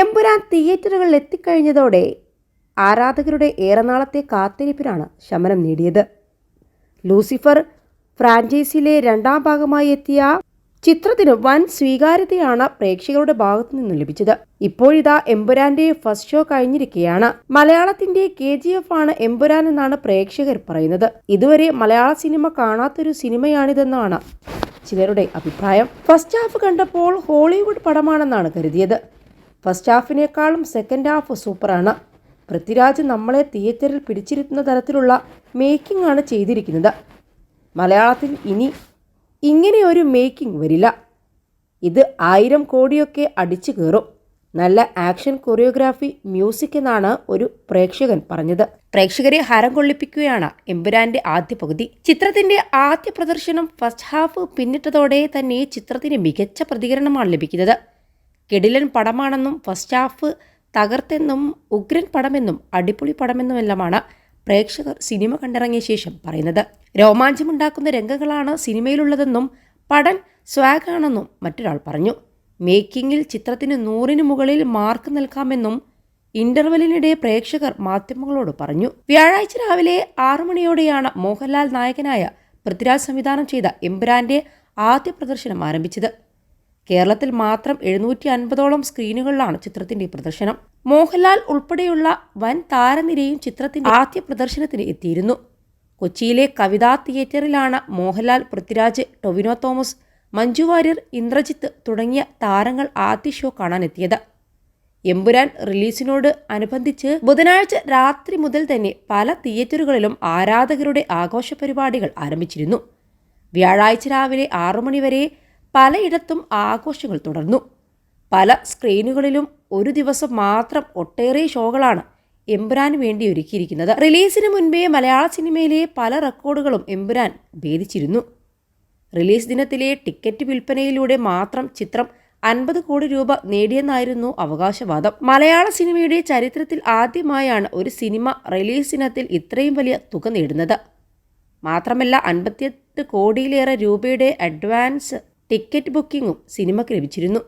എമ്പുരാൻ തിയേറ്ററുകളിൽ എത്തിക്കഴിഞ്ഞതോടെ ആരാധകരുടെ ഏറെനാളത്തെ കാത്തിരിപ്പിനാണ് ശമനം നേടിയത്. ലൂസിഫർ ഫ്രാഞ്ചൈസിയിലെ രണ്ടാം ഭാഗമായി എത്തിയ ചിത്രത്തിന് വൻ സ്വീകാര്യതയാണ് പ്രേക്ഷകരുടെ ഭാഗത്തു നിന്നും ലഭിച്ചത്. ഇപ്പോഴിതാ എമ്പുരാന്റെ ഫസ്റ്റ് ഷോ കഴിഞ്ഞിരിക്കുകയാണ് മലയാളത്തിന്റെ കെ ജി എഫ് ആണ് എമ്പുരാൻ എന്നാണ് പ്രേക്ഷകർ പറയുന്നത്. ഇതുവരെ മലയാള സിനിമ കാണാത്തൊരു സിനിമയാണിതെന്നാണ് ചിലരുടെ അഭിപ്രായം. ഫസ്റ്റ് ഹാഫ് കണ്ടപ്പോൾ ഹോളിവുഡ് പടമാണെന്നാണ് കരുതിയത്. ഫസ്റ്റ് ഹാഫിനേക്കാളും സെക്കൻഡ് ഹാഫ് സൂപ്പറാണ്. പൃഥ്വിരാജ് നമ്മളെ തിയേറ്ററിൽ പിടിച്ചിരുത്തുന്ന തരത്തിലുള്ള മേക്കിംഗ് ആണ് ചെയ്തിരിക്കുന്നത്. മലയാളത്തിൽ ഇനി ഇങ്ങനെ ഒരു മേക്കിംഗ് വരില്ല. ഇത് ആയിരം കോടിയൊക്കെ അടിച്ചു കയറും. നല്ല ആക്ഷൻ കൊറിയോഗ്രാഫി മ്യൂസിക് എന്നാണ് ഒരു പ്രേക്ഷകൻ പറഞ്ഞത്. പ്രേക്ഷകരെ ഹരം കൊള്ളിപ്പിക്കുകയാണ് എമ്പുരാന്റെ ആദ്യ പകുതി. ചിത്രത്തിന്റെ ആദ്യ പ്രദർശനം ഫസ്റ്റ് ഹാഫ് പിന്നിട്ടതോടെ തന്നെ ചിത്രത്തിന് മികച്ച പ്രതികരണമാണ് ലഭിക്കുന്നത്. കെടിലൻ പടമാണെന്നും ഫസ്റ്റ് ഹാഫ് തകർത്തെന്നും ഉഗ്രൻ പടമെന്നും അടിപൊളി പടമെന്നുമെല്ലാമാണ് പ്രേക്ഷകർ സിനിമ കണ്ടിറങ്ങിയ ശേഷം പറയുന്നത്. രോമാഞ്ചമുണ്ടാക്കുന്ന രംഗങ്ങളാണ് സിനിമയിലുള്ളതെന്നും പടൻ സ്വാഗാണെന്നും മറ്റൊരാൾ പറഞ്ഞു. മേക്കിങ്ങിൽ ചിത്രത്തിന് നൂറിന് മുകളിൽ മാർക്ക് നൽകാമെന്നും ഇന്റർവെല്ലിനിടെ പ്രേക്ഷകർ മാധ്യമങ്ങളോട് പറഞ്ഞു. വ്യാഴാഴ്ച രാവിലെ ആറു മണിയോടെയാണ് മോഹൻലാൽ നായകനായ പൃഥ്വിരാജ് സംവിധാനം ചെയ്ത എംബ്രാന്റെ ആദ്യ പ്രദർശനം ആരംഭിച്ചത്. കേരളത്തിൽ മാത്രം എഴുന്നൂറ്റി അൻപതോളം സ്ക്രീനുകളിലാണ് ചിത്രത്തിന്റെ പ്രദർശനം. മോഹൻലാൽ ഉൾപ്പെടെയുള്ള വൻ താരനിരയും ചിത്രത്തിന്റെ ആദ്യ പ്രദർശനത്തിന് എത്തിയിരുന്നു. കൊച്ചിയിലെ കവിതാ തിയേറ്ററിലാണ് മോഹൻലാൽ പൃഥ്വിരാജ് ടൊവിനോ തോമസ് മഞ്ജു വാര്യർ ഇന്ദ്രജിത്ത് തുടങ്ങിയ താരങ്ങൾ ആദ്യ ഷോ കാണാനെത്തിയത്. എമ്പുരാൻ റിലീസിനോട് അനുബന്ധിച്ച് ബുധനാഴ്ച രാത്രി മുതൽ തന്നെ പല തിയേറ്ററുകളിലും ആരാധകരുടെ ആഘോഷ പരിപാടികൾ ആരംഭിച്ചിരുന്നു. വ്യാഴാഴ്ച രാവിലെ ആറു മണിവരെ പലയിടത്തും ആഘോഷങ്ങൾ തുടർന്നു. പല സ്ക്രീനുകളിലും ഒരു ദിവസം മാത്രം ഒട്ടേറെ ഷോകളാണ് എമ്പുരാന് വേണ്ടി ഒരുക്കിയിരിക്കുന്നത്. റിലീസിന് മുൻപേ മലയാള സിനിമയിലെ പല റെക്കോർഡുകളും എമ്പുരാൻ ഭേദിച്ചിരുന്നു. റിലീസ് ദിനത്തിലെ ടിക്കറ്റ് വിൽപ്പനയിലൂടെ മാത്രം ചിത്രം അൻപത് കോടി രൂപ നേടിയെന്നായിരുന്നു അവകാശവാദം. മലയാള സിനിമയുടെ ചരിത്രത്തിൽ ആദ്യമായാണ് ഒരു സിനിമ റിലീസ് ദിനത്തിൽ ഇത്രയും വലിയ തുക നേടുന്നത്. മാത്രമല്ല അൻപത്തിയെട്ട് കോടിയിലേറെ രൂപയുടെ അഡ്വാൻസ് ടിക്കറ്റ് ബുക്കിംഗും സിനിമയ്ക്ക് ലഭിച്ചിരുന്നു